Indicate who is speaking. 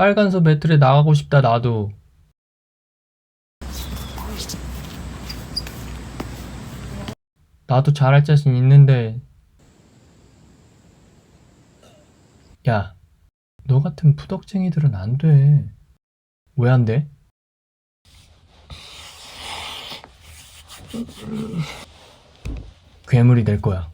Speaker 1: 빨간소 배틀에 나가고 싶다, 나도. 나도 잘할 자신 있는데. 야, 너 같은 푸덕쟁이들은 안 돼. 왜 안 돼? 괴물이 될 거야.